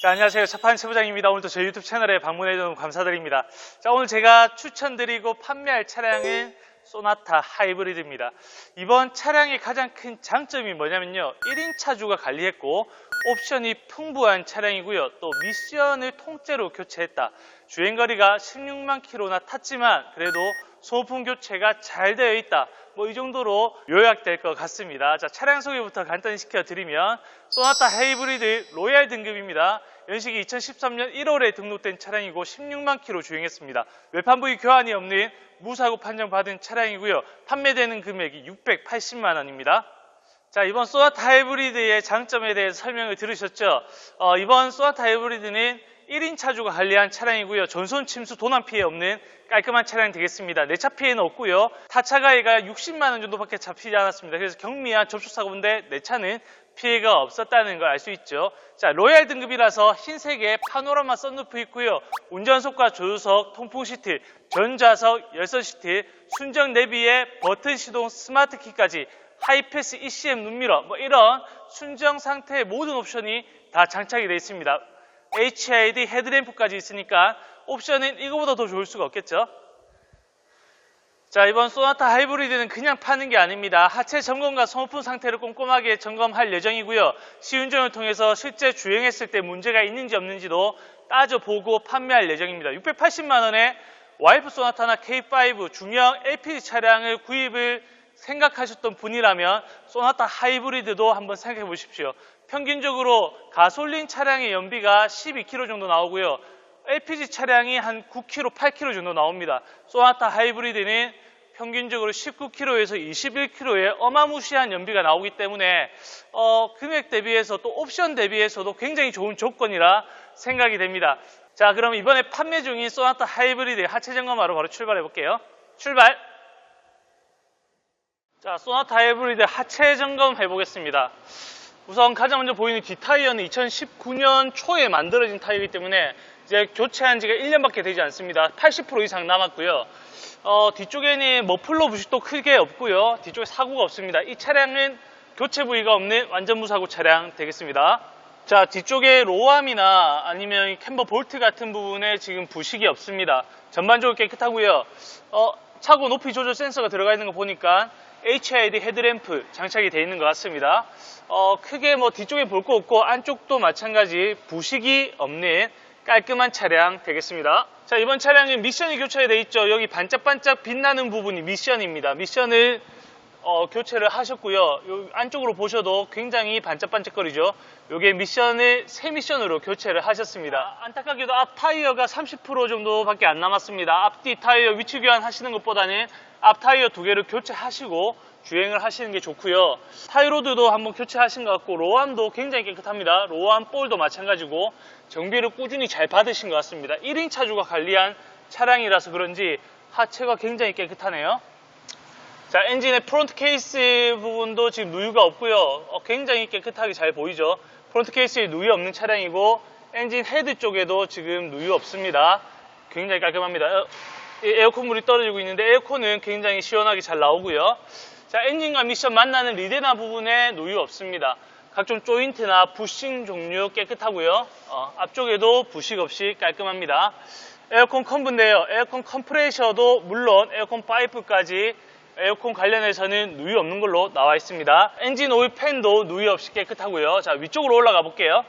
자, 안녕하세요. 차판 최부장입니다. 오늘도 저희 유튜브 채널에 방문해주셔서 감사드립니다. 자, 오늘 제가 추천드리고 판매할 차량은 소나타 하이브리드입니다. 이번 차량의 가장 큰 장점이 뭐냐면요. 1인 차주가 관리했고 옵션이 풍부한 차량이고요. 또 미션을 통째로 교체했다. 주행거리가 16만 킬로나 탔지만 그래도 소모품 교체가 잘 되어 있다. 뭐 이 정도로 요약될 것 같습니다. 자, 차량 소개부터 간단히 시켜드리면 소나타 하이브리드 로얄 등급입니다. 연식이 2013년 1월에 등록된 차량이고 16만 킬로 주행했습니다. 외판부의 교환이 없는 무사고 판정받은 차량이고요. 판매되는 금액이 680만 원입니다. 자, 이번 소나타 하이브리드의 장점에 대해서 설명을 들으셨죠? 어, 이번 소나타 하이브리드는 1인 차주가 관리한 차량이고요. 전손 침수 도난 피해 없는 깔끔한 차량이 되겠습니다. 내차 피해는 없고요. 타차 가해가 60만 원 정도밖에 잡히지 않았습니다. 그래서 경미한 접촉사고인데 내 차는 피해가 없었다는 걸 알 수 있죠. 자, 로얄 등급이라서 흰색의 파노라마 썬루프 있고요. 운전석과 조수석, 통풍 시트, 전좌석, 열선 시트, 순정 내비에 버튼 시동 스마트 키까지 하이패스 ECM 눈미러 뭐 이런 순정 상태의 모든 옵션이 다 장착이 되어 있습니다. HID 헤드램프까지 있으니까 옵션은 이거보다 더 좋을 수가 없겠죠. 자, 이번 소나타 하이브리드는 그냥 파는 게 아닙니다. 하체 점검과 소모품 상태를 꼼꼼하게 점검할 예정이고요. 시운전을 통해서 실제 주행했을 때 문제가 있는지 없는지도 따져보고 판매할 예정입니다. 680만 원에 와이프 소나타나 K5 중형 LPG 차량을 구입을 생각하셨던 분이라면 소나타 하이브리드도 한번 생각해 보십시오. 평균적으로 가솔린 차량의 연비가 12km 정도 나오고요. LPG 차량이 한 9km, 8km 정도 나옵니다. 소나타 하이브리드는 평균적으로 19km에서 21km의 어마무시한 연비가 나오기 때문에 어, 금액 대비해서 또 옵션 대비해서도 굉장히 좋은 조건이라 생각이 됩니다. 자, 그럼 이번에 판매 중인 소나타 하이브리드 하체 점검하러 바로 출발해 볼게요. 출발! 자, 소나타 하이브리드 하체 점검 해보겠습니다. 우선 가장 먼저 보이는 뒷타이어는 2019년 초에 만들어진 타이어이기 때문에 이제 교체한 지가 1년밖에 되지 않습니다. 80% 이상 남았고요. 어, 뒤쪽에는 머플러 부식도 크게 없고요. 뒤쪽에 사고가 없습니다. 이 차량은 교체 부위가 없는 완전 무사고 차량 되겠습니다. 자, 뒤쪽에 로암이나 아니면 캠버 볼트 같은 부분에 지금 부식이 없습니다. 전반적으로 깨끗하고요. 어, 차고 높이 조절 센서가 들어가 있는 거 보니까 HID 헤드램프 장착이 되어 있는 것 같습니다. 어, 크게 뭐 뒤쪽에 볼 거 없고 안쪽도 마찬가지 부식이 없는 깔끔한 차량 되겠습니다. 자, 이번 차량은 미션이 교체되어 있죠. 여기 반짝반짝 빛나는 부분이 미션입니다. 미션을 어, 교체를 하셨고요. 요 안쪽으로 보셔도 굉장히 반짝반짝거리죠. 요게 미션을 새 미션으로 교체를 하셨습니다. 안타깝게도 앞 타이어가 30% 정도밖에 안 남았습니다. 앞뒤 타이어 위치 교환 하시는 것보다는 앞 타이어 두 개를 교체하시고 주행을 하시는 게 좋고요. 타이로드도 한번 교체하신 것 같고 로암도 굉장히 깨끗합니다. 로암 볼도 마찬가지고 정비를 꾸준히 잘 받으신 것 같습니다. 1인 차주가 관리한 차량이라서 그런지 하체가 굉장히 깨끗하네요. 자, 엔진의 프론트 케이스 부분도 지금 누유가 없고요. 어, 굉장히 깨끗하게 잘 보이죠. 프론트 케이스에 누유 없는 차량이고 엔진 헤드 쪽에도 지금 누유 없습니다. 굉장히 깔끔합니다. 어, 에어컨 물이 떨어지고 있는데 에어컨은 굉장히 시원하게 잘 나오고요. 자, 엔진과 미션 만나는 리데나 부분에 누유 없습니다. 각종 조인트나 부싱 종류 깨끗하고요. 어, 앞쪽에도 부식 없이 깔끔합니다. 에어컨 컴브인데요. 에어컨 컴프레셔도 물론 에어컨 파이프까지 에어컨 관련해서는 누유 없는 걸로 나와 있습니다. 엔진 오일 팬도 누유 없이 깨끗하고요. 자, 위쪽으로 올라가 볼게요.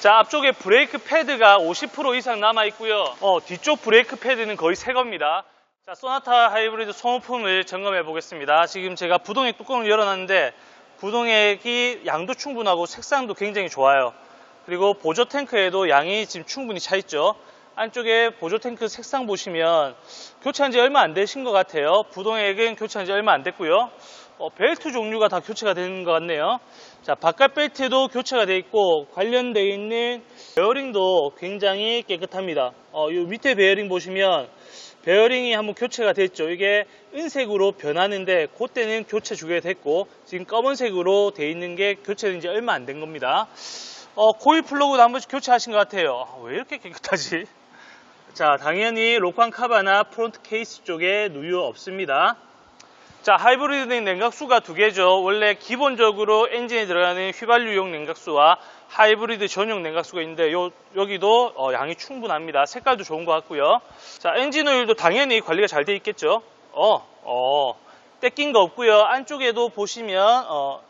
자, 앞쪽에 브레이크 패드가 50% 이상 남아 있고요. 어, 뒤쪽 브레이크 패드는 거의 새 겁니다. 자, 소나타 하이브리드 소모품을 점검해 보겠습니다. 지금 제가 부동액 뚜껑을 열어놨는데 부동액이 양도 충분하고 색상도 굉장히 좋아요. 그리고 보조 탱크에도 양이 지금 충분히 차 있죠. 안쪽에 보조 탱크 색상 보시면 교체한 지 얼마 안 되신 것 같아요. 부동액은 교체한 지 얼마 안 됐고요. 어, 벨트 종류가 다 교체가 되는 것 같네요. 자, 바깥 벨트도 교체가 되어 있고 관련되어 있는 베어링도 굉장히 깨끗합니다. 어, 이 밑에 베어링 보시면 베어링이 한번 교체가 됐죠. 이게 은색으로 변하는데 그때는 교체 주게 됐고 지금 검은색으로 되어 있는 게 교체된 지 얼마 안 된 겁니다. 어, 코일 플러그도 한 번씩 교체하신 것 같아요. 아, 왜 이렇게 깨끗하지? 자, 당연히 로칸 카바나 프론트 케이스 쪽에 누유 없습니다. 자, 하이브리드 냉각수가 두 개죠. 원래 기본적으로 엔진에 들어가는 휘발유용 냉각수와 하이브리드 전용 냉각수가 있는데 요, 여기도 어, 양이 충분합니다. 색깔도 좋은 것 같고요. 자, 엔진 오일도 당연히 관리가 잘 돼 있겠죠. 어, 어, 떼낀 거 없고요. 안쪽에도 보시면 어,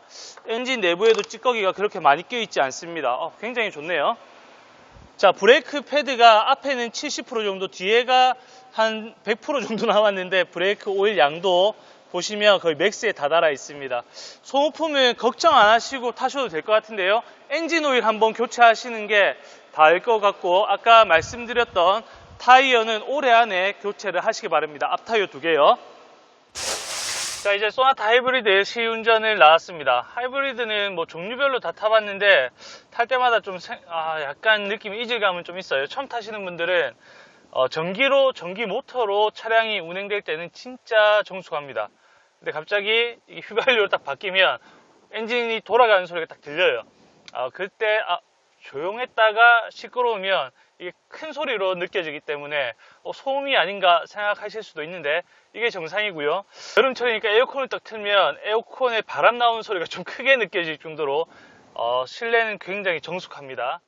엔진 내부에도 찌꺼기가 그렇게 많이 껴 있지 않습니다. 어, 굉장히 좋네요. 자, 브레이크 패드가 앞에는 70% 정도, 뒤에가 한 100% 정도 나왔는데 브레이크 오일 양도 보시면 거의 맥스에 다다라 있습니다. 소모품은 걱정 안 하시고 타셔도 될 것 같은데요. 엔진 오일 한번 교체하시는 게 다일 것 같고 아까 말씀드렸던 타이어는 올해 안에 교체를 하시기 바랍니다. 앞 타이어 두 개요. 자 이제 소나타 하이브리드 시운전을 나왔습니다. 하이브리드는 뭐 종류별로 다 타봤는데 탈 때마다 좀 생- 아, 약간 느낌 이질감은 좀 있어요. 처음 타시는 분들은 어, 전기로 전기 모터로 차량이 운행될 때는 진짜 정숙합니다. 근데 갑자기 이 휘발유로 딱 바뀌면 엔진이 돌아가는 소리가 딱 들려요. 아, 그때 아, 조용했다가 시끄러우면 이게 큰 소리로 느껴지기 때문에 어, 소음이 아닌가 생각하실 수도 있는데 이게 정상이고요. 여름철이니까 에어컨을 딱 틀면 에어컨에 바람 나오는 소리가 좀 크게 느껴질 정도로 어, 실내는 굉장히 정숙합니다.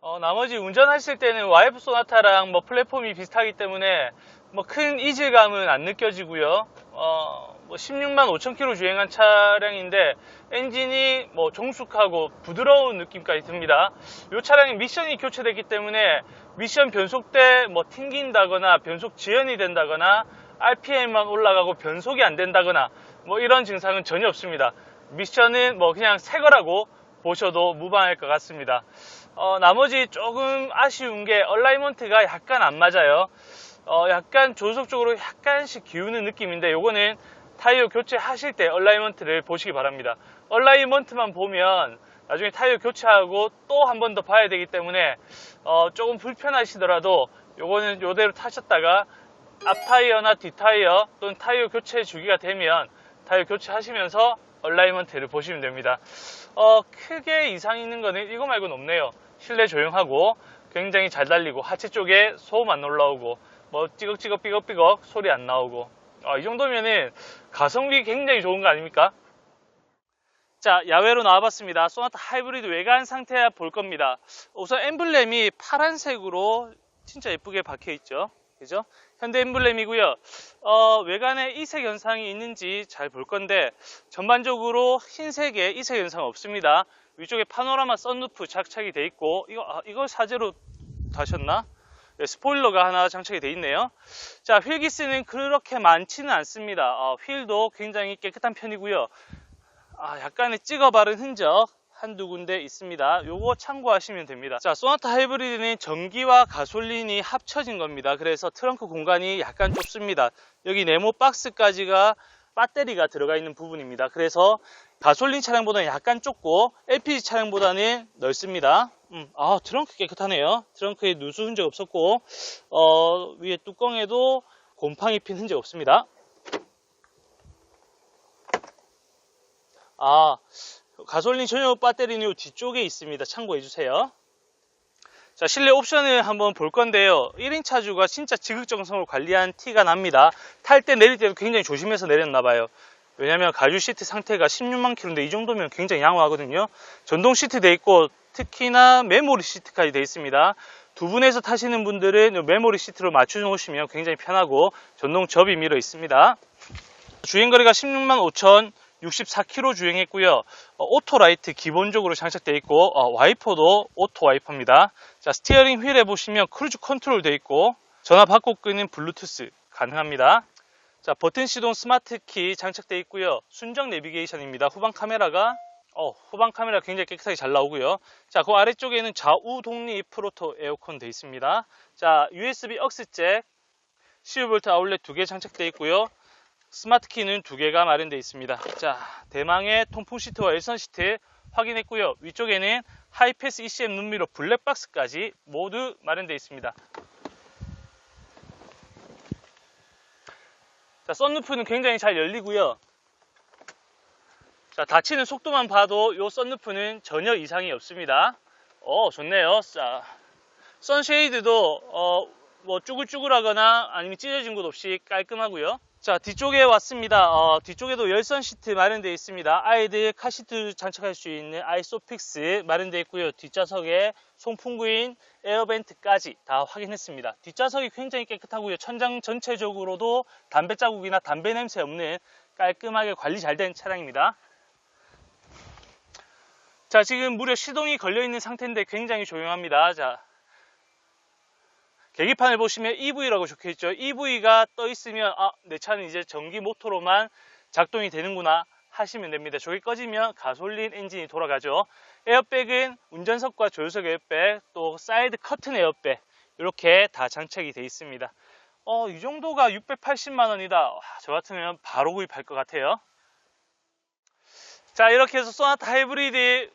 어, 나머지 운전하실 때는 와이프 소나타랑 뭐 플랫폼이 비슷하기 때문에 뭐 큰 이질감은 안 느껴지고요. 어, 뭐 16만 5천 킬로 주행한 차량인데 엔진이 뭐 정숙하고 부드러운 느낌까지 듭니다. 이 차량이 미션이 교체됐기 때문에 미션 변속 때 뭐 튕긴다거나 변속 지연이 된다거나 RPM만 올라가고 변속이 안 된다거나 뭐 이런 증상은 전혀 없습니다. 미션은 뭐 그냥 새 거라고 보셔도 무방할 것 같습니다. 어, 나머지 조금 아쉬운 게 얼라이먼트가 약간 안 맞아요. 어, 약간 조속 쪽으로 약간씩 기우는 느낌인데 요거는 타이어 교체하실 때 얼라이먼트를 보시기 바랍니다. 얼라이먼트만 보면 나중에 타이어 교체하고 또 한 번 더 봐야 되기 때문에 어, 조금 불편하시더라도 요거는 요대로 타셨다가 앞 타이어나 뒷 타이어 또는 타이어 교체 주기가 되면 타이어 교체하시면서 얼라이먼트를 보시면 됩니다. 어, 크게 이상 있는 거는 이거 말고는 없네요. 실내 조용하고 굉장히 잘 달리고 하체 쪽에 소음 안 올라오고 뭐 찌걱찌걱 삐걱삐걱 소리 안 나오고 어, 이 정도면은 가성비 굉장히 좋은 거 아닙니까? 자 야외로 나와봤습니다. 소나타 하이브리드 외관 상태 볼 겁니다. 우선 엠블렘이 파란색으로 진짜 예쁘게 박혀 있죠. 그죠? 현대 엠블렘이고요. 어, 외관에 이색 현상이 있는지 잘 볼 건데 전반적으로 흰색에 이색 현상 없습니다. 위쪽에 파노라마 썬루프 장착이 돼 있고 이거 아, 이걸 사제로 다셨나? 네, 스포일러가 하나 장착이 돼 있네요. 자, 휠기스는 그렇게 많지는 않습니다. 어, 휠도 굉장히 깨끗한 편이고요. 아, 약간의 찍어 바른 흔적 한두 군데 있습니다. 요거 참고하시면 됩니다. 자, 소나타 하이브리드는 전기와 가솔린이 합쳐진 겁니다. 그래서 트렁크 공간이 약간 좁습니다. 여기 네모 박스까지가 배터리가 들어가 있는 부분입니다. 그래서 가솔린 차량보다는 약간 좁고 LPG 차량보다는 넓습니다. 음, 아, 트렁크 깨끗하네요. 트렁크에 누수 흔적 없었고, 어, 위에 뚜껑에도 곰팡이 핀 흔적 없습니다. 아, 가솔린 전용 배터리는 요 뒤쪽에 있습니다. 참고해 주세요. 자, 실내 옵션을 한번 볼 건데요. 1인 차주가 진짜 지극정성을 관리한 티가 납니다. 탈 때 내릴 때도 굉장히 조심해서 내렸나 봐요. 왜냐면 가죽 시트 상태가 16만 킬로인데 이 정도면 굉장히 양호하거든요. 전동 시트 돼 있고 특히나 메모리 시트까지 돼 있습니다. 두 분에서 타시는 분들은 이 메모리 시트로 맞춰 놓으시면 굉장히 편하고 전동 접이 밀어 있습니다. 주행거리가 16만 5천 64km 주행했고요. 어, 오토라이트 기본적으로 장착되어 있고 어, 와이퍼도 오토 와이퍼입니다. 자 스티어링 휠에 보시면 크루즈 컨트롤 되어 있고 전화 받고 끄는 블루투스 가능합니다. 자 버튼 시동 스마트 키 장착되어 있고요. 순정 내비게이션입니다. 후방 카메라가 어, 후방 카메라 굉장히 깨끗하게 잘 나오고요. 자, 그 아래쪽에는 좌우 독립 프로토 에어컨 되어 있습니다. 자, USB 억스 잭 12V 아울렛 두 개 장착되어 있고요. 스마트 키는 두 개가 마련되어 있습니다. 자, 대망의 통풍 시트와 일선 시트 확인했고요. 위쪽에는 하이패스 ECM 눈미러 블랙박스까지 모두 마련되어 있습니다. 자, 썬루프는 굉장히 잘 열리고요. 자, 닫히는 속도만 봐도 이 썬루프는 전혀 이상이 없습니다. 어, 좋네요. 자, 선쉐이드도 어, 뭐 쭈글쭈글하거나 아니면 찢어진 곳 없이 깔끔하고요. 자 뒤쪽에 왔습니다. 어, 뒤쪽에도 열선 시트 마련되어 있습니다. 아이들 카시트 장착할 수 있는 아이소픽스 마련되어 있고요. 뒷좌석에 송풍구인 에어벤트까지 다 확인했습니다. 뒷좌석이 굉장히 깨끗하고요. 천장 전체적으로도 담배 자국이나 담배 냄새 없는 깔끔하게 관리 잘 된 차량입니다. 자 지금 무려 시동이 걸려 있는 상태인데 굉장히 조용합니다. 자 계기판을 보시면 EV라고 적혀 있죠. EV가 떠 있으면 아, 내 차는 이제 전기 모터로만 작동이 되는구나 하시면 됩니다. 저기 꺼지면 가솔린 엔진이 돌아가죠. 에어백은 운전석과 조수석 에어백, 또 사이드 커튼 에어백 이렇게 다 장착이 되어 있습니다. 어, 이 정도가 680만 원이다. 와, 저 같으면 바로 구입할 것 같아요. 자, 이렇게 해서 소나타 하이브리드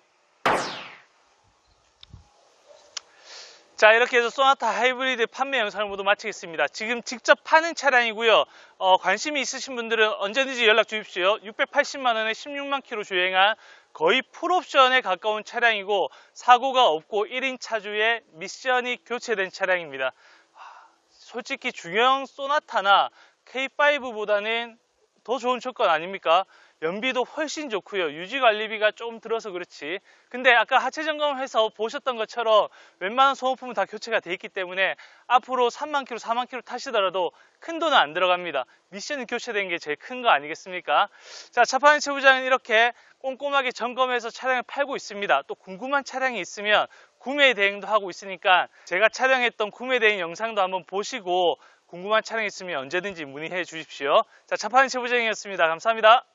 자 이렇게 해서 소나타 하이브리드 판매 영상을 모두 마치겠습니다. 지금 직접 파는 차량이고요. 어, 관심이 있으신 분들은 언제든지 연락 주십시오. 680만원에 16만 킬로 주행한 거의 풀옵션에 가까운 차량이고 사고가 없고 1인 차주의 미션이 교체된 차량입니다. 하, 솔직히 중형 소나타나 K5보다는 더 좋은 조건 아닙니까? 연비도 훨씬 좋고요. 유지 관리비가 좀 들어서 그렇지. 근데 아까 하체 점검을 해서 보셨던 것처럼 웬만한 소모품은 다 교체가 돼 있기 때문에 앞으로 3만 킬로, 4만 킬로 타시더라도 큰 돈은 안 들어갑니다. 미션이 교체된 게 제일 큰 거 아니겠습니까? 자, 차파는 최부장은 이렇게 꼼꼼하게 점검해서 차량을 팔고 있습니다. 또 궁금한 차량이 있으면 구매 대행도 하고 있으니까 제가 촬영했던 구매 대행 영상도 한번 보시고 궁금한 차량 있으면 언제든지 문의해 주십시오. 자, 차파는 최부장이었습니다. 감사합니다.